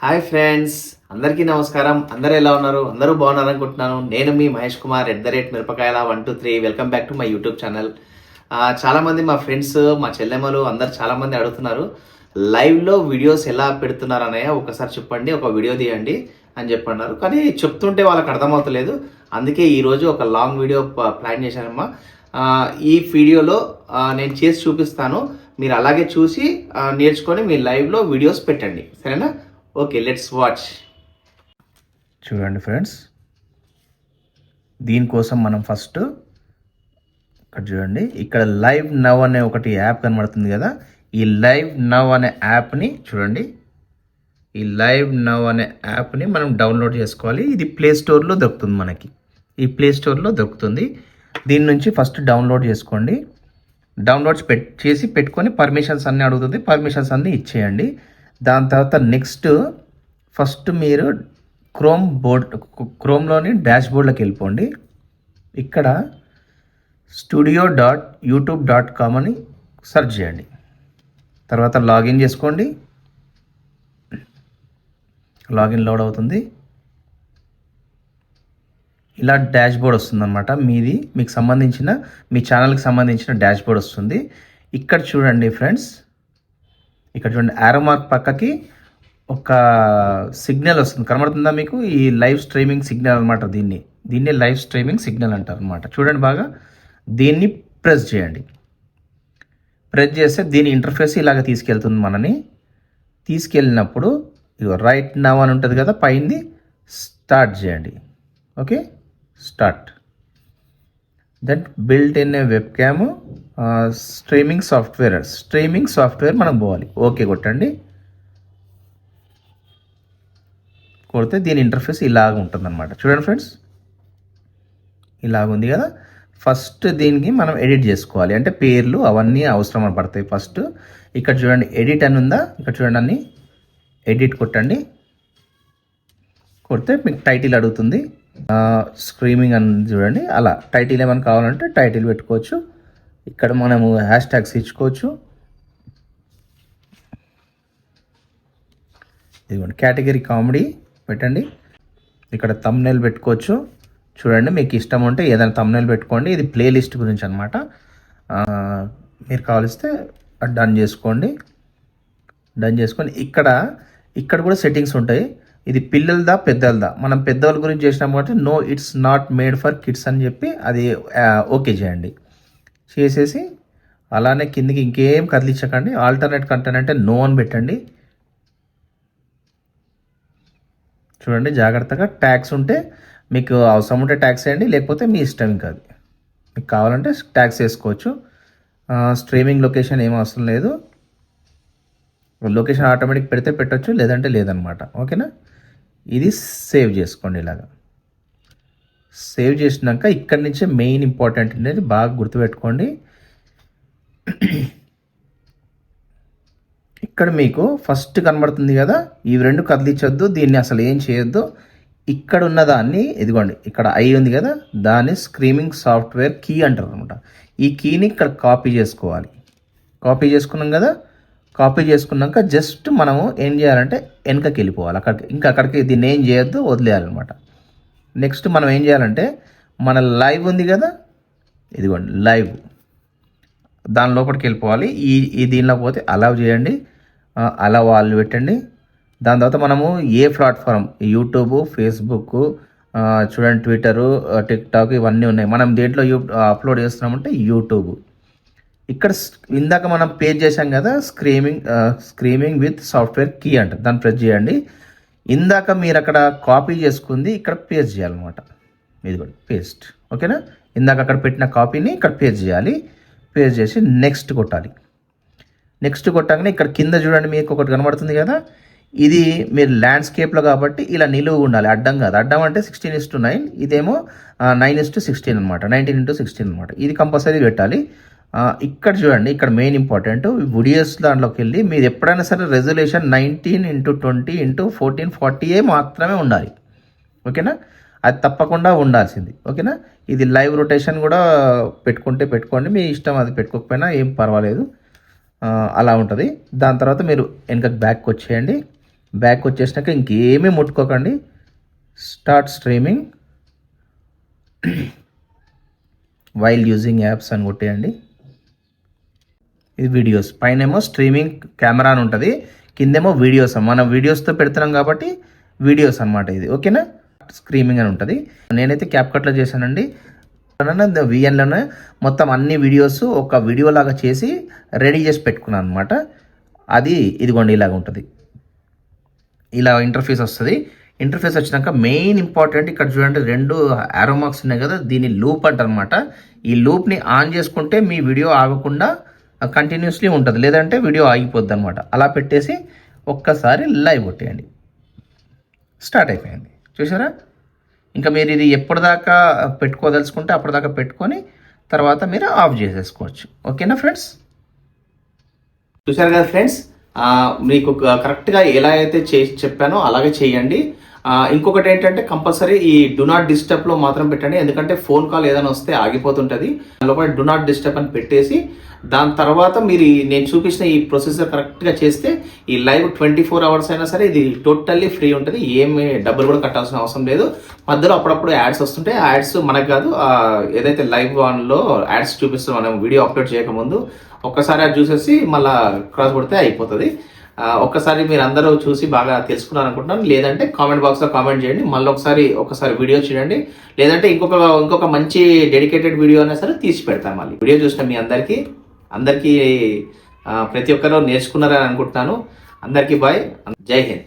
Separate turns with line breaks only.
Hi friends అందరికీ నమస్కారం. అందరూ ఎలా ఉన్నారు? అందరూ బాగున్నారు అనుకుంటున్నాను నేను మీ Mahesh Kumar at the rate మిరపకాయల one two three welcome back to my YouTube channel చాలామంది మా ఫ్రెండ్స్ మా చెల్లెమ్మలు అందరు చాలామంది అడుగుతున్నారు లైవ్లో వీడియోస్ ఎలా పెడుతున్నారు అన్నయ్య ఒకసారి చెప్పండి ఒక వీడియో తీయండి అని చెప్పన్నారు. కానీ చెప్తుంటే వాళ్ళకి అర్థమవుతలేదు. అందుకే ఈరోజు ఒక లాంగ్ వీడియో ప్లాన్ చేశానమ్మా. ఈ వీడియోలో నేను చేసి చూపిస్తాను. మీరు అలాగే చూసి నేర్చుకొని మీ లైవ్లో వీడియోస్ పెట్టండి. సరేనా? ఓకే లెట్స్ వాచ్
చూడండి ఫ్రెండ్స్. దీనికోసం మనం ఫస్ట్ ఇక్కడ చూడండి. ఇక్కడ లైవ్ నవ్ అనే ఒకటి యాప్ కనబడుతుంది కదా. ఈ లైవ్ నవ్ అనే యాప్ని చూడండి. ఈ లైవ్ నవ్ అనే యాప్ని మనం డౌన్లోడ్ చేసుకోవాలి. ఇది ప్లే స్టోర్లో దొరుకుతుంది మనకి. ఈ ప్లే స్టోర్లో దొరుకుతుంది. దీని నుంచి ఫస్ట్ డౌన్లోడ్ చేసుకోండి. డౌన్లోడ్స్ పెట్ చేసి పెట్టుకొని పర్మిషన్స్ అన్నీ అడుగుతుంది. పర్మిషన్స్ అన్నీ ఇచ్చేయండి. దాని తర్వాత నెక్స్ట్ ఫస్ట్ మీరు క్రోమ్ బోర్డ్ క్రోమ్లోని డాష్ బోర్డ్లోకి వెళ్ళిపోండి. ఇక్కడ studio dot YouTube dot com అని సెర్చ్ చేయండి. తర్వాత లాగిన్ చేసుకోండి. లాగిన్ లోడ్ అవుతుంది. ఇలా డాష్ బోర్డ్ వస్తుందన్నమాట. మీది మీకు సంబంధించిన మీ ఛానల్కి సంబంధించిన డాష్ బోర్డ్ వస్తుంది. ఇక్కడ చూడండి ఫ్రెండ్స్ ఇక్కడ చూడండి ఆరో మార్క్ పక్కకి ఒక సిగ్నల్ వస్తుంది. కనబడుతుందా మీకు? ఈ లైవ్ స్ట్రీమింగ్ సిగ్నల్ అనమాట దీన్ని. దీన్ని లైవ్ స్ట్రీమింగ్ సిగ్నల్ అంటారు అనమాట చూడండి బాగా. దీన్ని ప్రెస్ చేయండి. ప్రెస్ చేస్తే దీని ఇంటర్ఫేస్ ఇలాగ తీసుకెళ్తుంది మనని. తీసుకెళ్ళినప్పుడు ఇదిగో రైట్ నవ్ అని ఉంటుంది కదా పైంది స్టార్ట్ చేయండి. Okay start then built in a webcam streaming software streaming software మనం పోవాలి. ఓకే కొట్టండి. కొడితే దీని ఇంటర్ఫేస్ ఇలాగ ఉంటుందన్నమాట. చూడండి ఫ్రెండ్స్. ఇలాగ ఉంది కదా. ఫస్ట్ దీనికి మనం ఎడిట్ చేసుకోవాలి. అంటే పేర్లు అవన్నీ అవసరం పడతాయి ఫస్ట్. ఇక్కడ చూడండి ఎడిట్ అని ఉందా? ఇక్కడ చూడండి అన్ని. ఎడిట్ కొట్టండి. కొడితే మీకు టైటిల్ అడుగుతుంది. స్క్రీమింగ్ అని చూడండి. అలా టైటిల్ ఏమైనా కావాలంటే టైటిల్ పెట్టుకోవచ్చు. ఇక్కడ మనము హ్యాష్ ట్యాగ్స్ ఇచ్చుకోవచ్చు. ఇదిగోండి కేటగిరీ కామెడీ పెట్టండి. ఇక్కడ తమ్నెల్ పెట్టుకోవచ్చు. చూడండి మీకు ఇష్టం ఉంటే ఏదైనా తమ్నెల్ పెట్టుకోండి. ఇది ప్లేలిస్ట్ గురించి అనమాట మీరు కావలిస్తే డన్ చేసుకోండి. డన్ చేసుకొని ఇక్కడ ఇక్కడ కూడా సెట్టింగ్స్ ఉంటాయి. ఇది పిల్లలదా పెద్దలదా? మనం పెద్దవాళ్ళ గురించి చేసినాం కాబట్టి no it's not made for kids అని చెప్పి అది ఓకే చేయండి. చేసేసి అలానే కిందికి ఇంకేం కదిలించకండి. ఆల్టర్నేట్ కంటెంట్ అంటే నో అని పెట్టండి. చూడండి జాగ్రత్తగా ట్యాక్స్ ఉంటే మీకు అవసరం ఉంటే ట్యాక్స్ వేయండి లేకపోతే మీ ఇష్టం ఇంకా అది. మీకు కావాలంటే ట్యాక్స్ వేసుకోవచ్చు. స్ట్రీమింగ్ లొకేషన్ ఏం అవసరం లేదు. లొకేషన్ ఆటోమేటిక్ పెడితే పెట్టొచ్చు లేదంటే లేదనమాట ఓకేనా? ఇది సేవ్ చేసుకోండి ఇలాగా. సేవ్ చేసినాక ఇక్కడి నుంచే మెయిన్ ఇంపార్టెంట్ అనేది బాగా గుర్తుపెట్టుకోండి. ఇక్కడ మీకు ఫస్ట్ కనబడుతుంది కదా ఇవి రెండు కదిలించొద్దు దీన్ని అసలు ఏం చేయొద్దు. ఇక్కడ ఉన్న దాన్ని ఇదిగోండి ఇక్కడ ఐ ఉంది కదా దాన్ని స్క్రీమింగ్ సాఫ్ట్వేర్ కీ అంటారు అనమాట. ఈ కీని ఇక్కడ కాపీ చేసుకోవాలి. కాపీ చేసుకున్నాం కదా కాపీ చేసుకున్నాక జస్ట్ మనము ఏం చేయాలంటే వెనకకి వెళ్ళిపోవాలి. అక్కడికి ఇంకా అక్కడికి దీన్ని ఏం చేయొద్దు వదిలేయాలన్నమాట. నెక్స్ట్ మనం ఏం చేయాలంటే మన లైవ్ ఉంది కదా? ఇదిగోండి లైవ్ దాని లోపలికి వెళ్ళిపోవాలి. ఈ ఈ దీనిలో పోతే అలౌ చేయండి. అలా వాళ్ళు పెట్టండి. దాని తర్వాత మనము ఏ ప్లాట్ఫామ్ యూట్యూబ్ ఫేస్బుక్ చూడండి ట్విట్టరు టిక్టాక్ ఇవన్నీ ఉన్నాయి. మనం దేంట్లో యూ అప్లోడ్ చేస్తున్నామంటే యూట్యూబ్ ఇక్కడ ఇందాక మనం పేజ్ చేసాం కదా streaming streaming with software key అంట. దాన్ని ప్రెస్ చేయండి. ఇందాక మీరు అక్కడ కాపీ చేసుకుంది ఇక్కడ పేస్ట్ చేయాలన్నమాట. ఇది కూడా పేస్ట్. ఓకేనా? ఇందాక అక్కడ పెట్టిన కాపీని ఇక్కడ పేస్ట్ చేయాలి. పేస్ట్ చేసి నెక్స్ట్ కొట్టాలి. నెక్స్ట్ కొట్టగానే ఇక్కడ కింద చూడండి మీకు ఒకటి కనబడుతుంది కదా? ఇది మీరు ల్యాండ్స్కేప్లో కాబట్టి ఇలా నిలువు ఉండాలి అడ్డం కాదు. అడ్డం అంటే సిక్స్టీన్ ఇస్ టు నైన్ ఇదేమో నైన్ ఇస్ టు సిక్స్టీన్ అనమాట నైన్టీన్ ఇంటూ సిక్స్టీన్ అనమాట ఇది కంపల్సరీ పెట్టాలి. ఇక్కడ చూడండి ఇక్కడ మెయిన్ ఇంపార్టెంట్ వీడియోస్ దాంట్లోకి వెళ్ళి మీరు ఎప్పుడైనా సరే resolution nineteen into twenty into fourteen forty ఏ మాత్రమే ఉండాలి. ఓకేనా? అది తప్పకుండా ఉండాల్సింది. ఓకేనా? ఇది లైవ్ రొటేషన్ కూడా పెట్టుకుంటే పెట్టుకోండి. మీ ఇష్టం అది పెట్టుకోకపోయినా ఏం పర్వాలేదు. అలా ఉంటుంది. దాని తర్వాత మీరు వెనకకి బ్యాక్ వచ్చేయండి. బ్యాక్ వచ్చేసినాక ఇంకేమీ ముట్టుకోకండి. Start streaming while using apps అని కొట్టేయండి. ఇది వీడియోస్ పైనేమో స్ట్రీమింగ్ కెమెరా అని ఉంటుంది. కిందేమో వీడియోస్ మనం వీడియోస్తో పెడుతున్నాం కాబట్టి వీడియోస్ అనమాట ఇది. ఓకేనా స్క్రీమింగ్ అని ఉంటుంది. నేనైతే క్యాప్కట్లో చేశానండి. విఎన్లోనే మొత్తం అన్ని వీడియోస్ ఒక వీడియో లాగా చేసి రెడీ చేసి పెట్టుకున్నాను అనమాట అది ఇదిగోండి ఇలాగ ఉంటుంది. ఇలా ఇంటర్ఫేస్ వస్తుంది. ఇంటర్ఫేస్ వచ్చినాక మెయిన్ ఇంపార్టెంట్ ఇక్కడ చూడండి రెండు ఆరో మార్క్స్ ఉన్నాయి కదా. దీని లూప్ అంటారనమాట ఈ లూప్ని ఆన్ చేసుకుంటే మీ వీడియో ఆగకుండా కంటిన్యూస్లీ ఉంటుంది. లేదంటే వీడియో ఆగిపోద్ది అనమాట అలా పెట్టేసి ఒక్కసారి లైవ్ కొట్టేయండి. స్టార్ట్ అయిపోయింది. చూసారా ఇంకా మీరు ఇది ఎప్పటిదాకా పెట్టుకోదలుచుకుంటే అప్పటిదాకా పెట్టుకొని తర్వాత మీరు ఆఫ్ చేసేసుకోవచ్చు. ఓకేనా ఫ్రెండ్స్
చూశారు కదా ఫ్రెండ్స్ మీకు కరెక్ట్గా ఎలా అయితే చే చెప్పానో అలాగే చేయండి. ఇంకొకటి ఏంటంటే కంపల్సరీ ఈ డు నాట్ డిస్టర్బ్లో మాత్రం పెట్టండి. ఎందుకంటే ఫోన్ కాల్ ఏదైనా వస్తే ఆగిపోతుంటుంది. లోపల డు నాట్ డిస్టర్బ్ అని పెట్టేసి దాని తర్వాత మీరు నేను చూపించిన ఈ ప్రొసీజర్ కరెక్ట్గా చేస్తే ఈ లైవ్ ట్వంటీ ఫోర్ అవర్స్ అయినా సరే ఇది టోటల్లీ ఫ్రీ ఉంటుంది. ఏమి డబ్బులు కూడా కట్టాల్సిన అవసరం లేదు. మధ్యలో అప్పుడప్పుడు యాడ్స్ వస్తుంటాయి. ఆ యాడ్స్ మనకు కాదు ఏదైతే లైవ్లో యాడ్స్ చూపిస్తూ మనం వీడియో అప్లోడ్ చేయకముందు ఒక్కసారి అది చూసేసి మళ్ళీ క్రాస్ కొడితే అయిపోతుంది. ఒక్కసారి మీరు అందరూ చూసి బాగా తెలుసుకున్నారు అనుకుంటున్నాను లేదంటే కామెంట్ బాక్స్లో కామెంట్ చేయండి. మళ్ళీ ఒకసారి ఒకసారి వీడియో చూడండి. లేదంటే ఇంకొక ఇంకొక మంచి డెడికేటెడ్ వీడియో అయినా సరే తీసి పెడతాను మళ్ళీ. వీడియో చూసిన మీ అందరికీ అందరికీ ప్రతి ఒక్కరూ నేర్చుకున్నారని అనుకుంటున్నాను. అందరికీ బాయ్. జై హింద్.